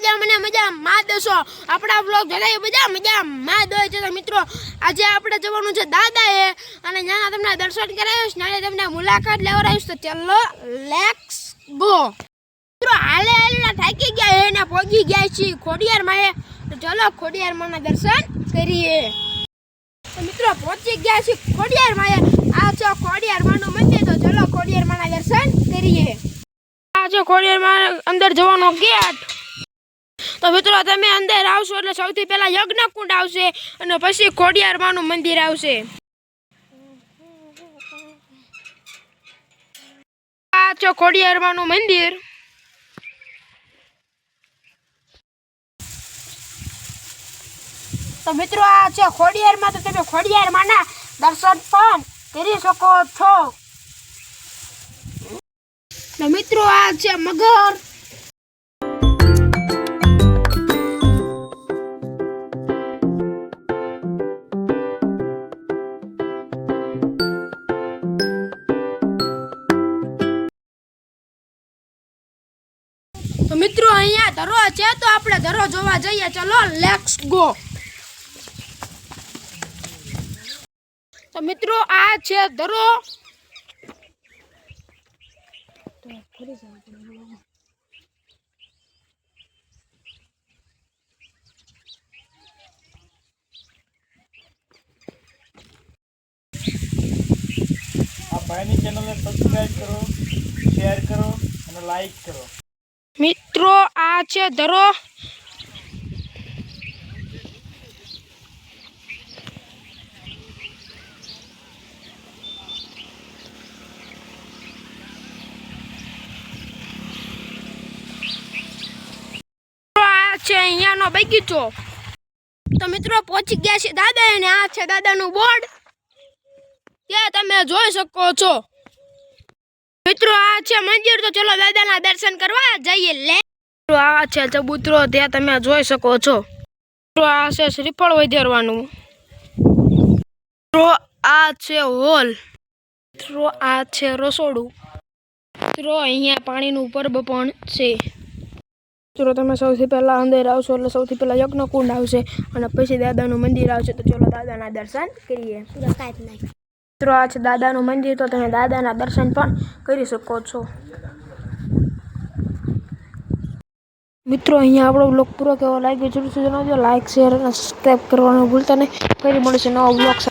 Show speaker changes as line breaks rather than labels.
મજા માં દેશો આપણા બ્લોગ જોતા બધા મજા માં દો છે મિત્રો, આજે આપણે જવાનું છે દાદા એ અને નાના તમને દર્શન કરાવીશ નાને તમને મુલાકાત લેવડાવીશ તો ચલો લેટ્સ ગો મિત્રો, હાલે હાલે થાકી ગયા હે ને પહોંચી ગયા છીએ ખોડિયાર માં તો ચલો ખોડિયાર માં દર્શન કરીએ. મિત્રો પહોંચી ગયા છીએ ખોડિયાર માં આ છે ખોડિયાર માનું મંદિર તો ચલો ખોડિયાર માં દર્શન કરીએ. આ છે ખોડિયાર માં અંદર જવાનો ગેટ તો મિત્રો, તમે અંદર આવશો એટલે સૌથી પહેલા યજ્ઞ કુંડ આવશે અને પછી ખોડિયાર માનું મંદિર આવશે. આ છે ખોડિયાર મંદિર. તો મિત્રો, આ છે ખોડિયારમાં તો તમે ખોડિયાર માના દર્શન પણ કરી શકો છો. મિત્રો, આ છે મગર. અહીંયા ધરો છે તો આપણે ધરો જોવા જઈએ. ચલો લેટ્સ ગો તો મિત્રો, આ છે ધરો.
ભાઈની ચેનલને સબસ્ક્રાઇબ કરો શેર કરો અને લાઈક કરો.
મિત્રો, આ છે ધરો. છે અહીંયાનો બગીચો. તો મિત્રો, પહોંચી ગયા છે દાદા અને આ છે દાદાનું બોર્ડ. ત્યાં તમે જોઈ શકો છો. મિત્રો, આ છે મંદિર. તો ચલો દાદાના દર્શન કરવા જઈએ. લે. મિત્રો, આ છે ચબૂતરો. ત્યાં તમે જોઈ શકો છો. આ છે શ્રીફળ વધારવાનું. આ છે હોલ. મિત્રો, આ છે રસોડું. મિત્રો, અહીંયા પાણીનું પર્વ પણ છે. મિત્રો, તમે સૌથી પહેલા અંદર આવશો એટલે સૌથી પહેલા યજ્ઞ કુંડ આવશે અને પછી દાદાનું મંદિર આવશે. તો ચલો દાદાના દર્શન કરીએ. મિત્રો, આ છે દાદાનું મંદિર. તો તમે દાદાના દર્શન પણ કરી શકો છો. મિત્રો, અહીંયા આપણો બ્લોગ પૂરો કેવો લાગ્યો જરૂરથી જણાવજો. લાઈક શેર અને સબસ્ક્રાઈબ કરવાનું ભૂલતા નહીં. ફરી મળશે નવો બ્લોગ